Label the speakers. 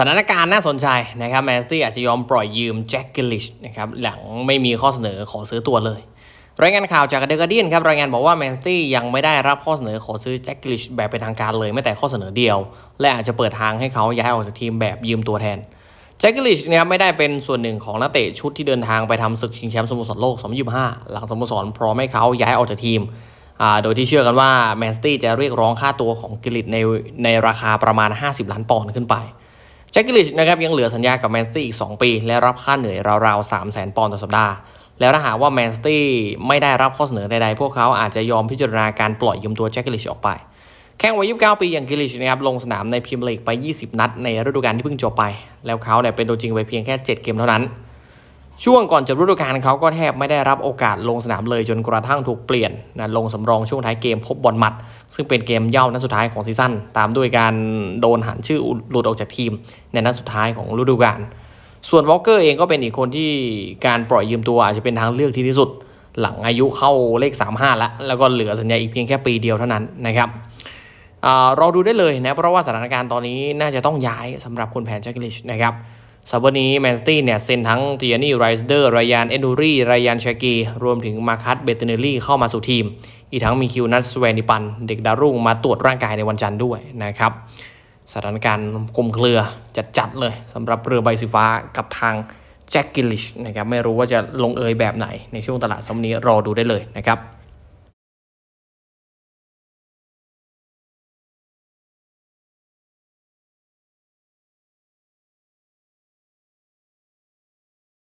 Speaker 1: สถานการณ์น่าสนใจนะครับแมนซิตี้อาจจะยอมปล่อยยืมแจ็คกิลลิชนะครับหลังไม่มีข้อเสนอขอซื้อตัวเลย รายงานข่าวจากเดอะการเดียนครับรายงานบอกว่าแมนซิตี้ยังไม่ได้รับข้อเสนอขอซื้อแจ็คกิลลิชแบบเป็นทางการเลยแม้แต่ข้อเสนอเดียว และอาจจะเปิดทางให้เขาย้ายออกจากทีมแบบยืมตัวแทนแจ็คกิลลิชนะครับไม่ได้เป็นส่วนหนึ่งของนักเตะชุดที่เดินทางไปทำศึกชิงแชมป์สโมสรโลก 2025 หลังสโมสรพร้อมให้เขาย้ายออกจากทีมโดยที่เชื่อกันว่าแมนซิตี้จะเรียกร้องค่าตัวของกิลลิชในในราคาประมาณ 50 ล้านปอนด์ขึ้นไป แจ็คกิลลิชนะครับยังเหลือสัญญากับแมนซิตี้อีก 2 ปี และรับค่าเหนื่อยราวๆ 3 0 0 0 0 0 ปอนด์ต่อสัปดาห์ แล้วถ้าหากว่าแมนซิตี้ไม่ได้รับข้อเสนอใดๆ พวกเขาอาจจะยอมพิจารณาการปล่อยยืมตัวแจ็คกิลลิชออกไป แข้งวัย 29 ปีอย่างกิลลิชนะครับลงสนามในพรีเมียร์ลีกไป 20 นัดในฤดูกาลที่เพิ่งจบไป แล้วเขาเนี่ยเป็นตัวจริงไปเพียงแค่ 7 เกมเท่านั้น ช่วงก่อนจบฤดูกาลเขาก็แทบไม่ได้รับโอกาสลงสนามเลยจนกระทั่งถูกเปลี่ยนนะลงสำรองช่วงท้ายเกมพบบอลมัด ซึ่งเป็นเกมเย่านัดสุดท้ายของซีซั่นตามด้วยการโดนหันชื่อหลุดออกจากทีม ในนัดสุดท้ายของฤดูกาลส่วนวอลเกอร์เองก็เป็นอีกคนที่การปล่อยยืมตัวอาจจะเป็นทางเลือกที่ดีที่สุด หลังอายุเข้าเลข 35 แล้ว แล้วก็เหลือสัญญาอีกเพียงแค่ปีเดียวเท่านั้นนะครับอ่ารอดูได้เลยนะเพราะว่าสถานการณ์ตอนนี้น่าจะต้องย้ายสำหรับคนแผนแจ็คกิลิชนะครับ สัปดาห์นี้แมนสตี้เนี่ยเซ็นทั้งเทียนี่ไรส์เดอร์รายานเอนดูรีรายานเชกี รวมถึงมาคัสเบเตเนลลี่เข้ามาสู่ทีม อีกทั้งมีคิวนัทสเวนิปัน เด็กดาวรุ่งมาตรวจร่างกายในวันจันทร์ด้วยนะครับ สถานการณ์คลุมเครือจัดๆเลยสำหรับเรือใบสีฟ้ากับทางแจ็คกิลิชนะครับไม่รู้ว่าจะลงเอยแบบไหนในช่วงตลาดสัปดาห์นี้รอดูได้เลยนะครับ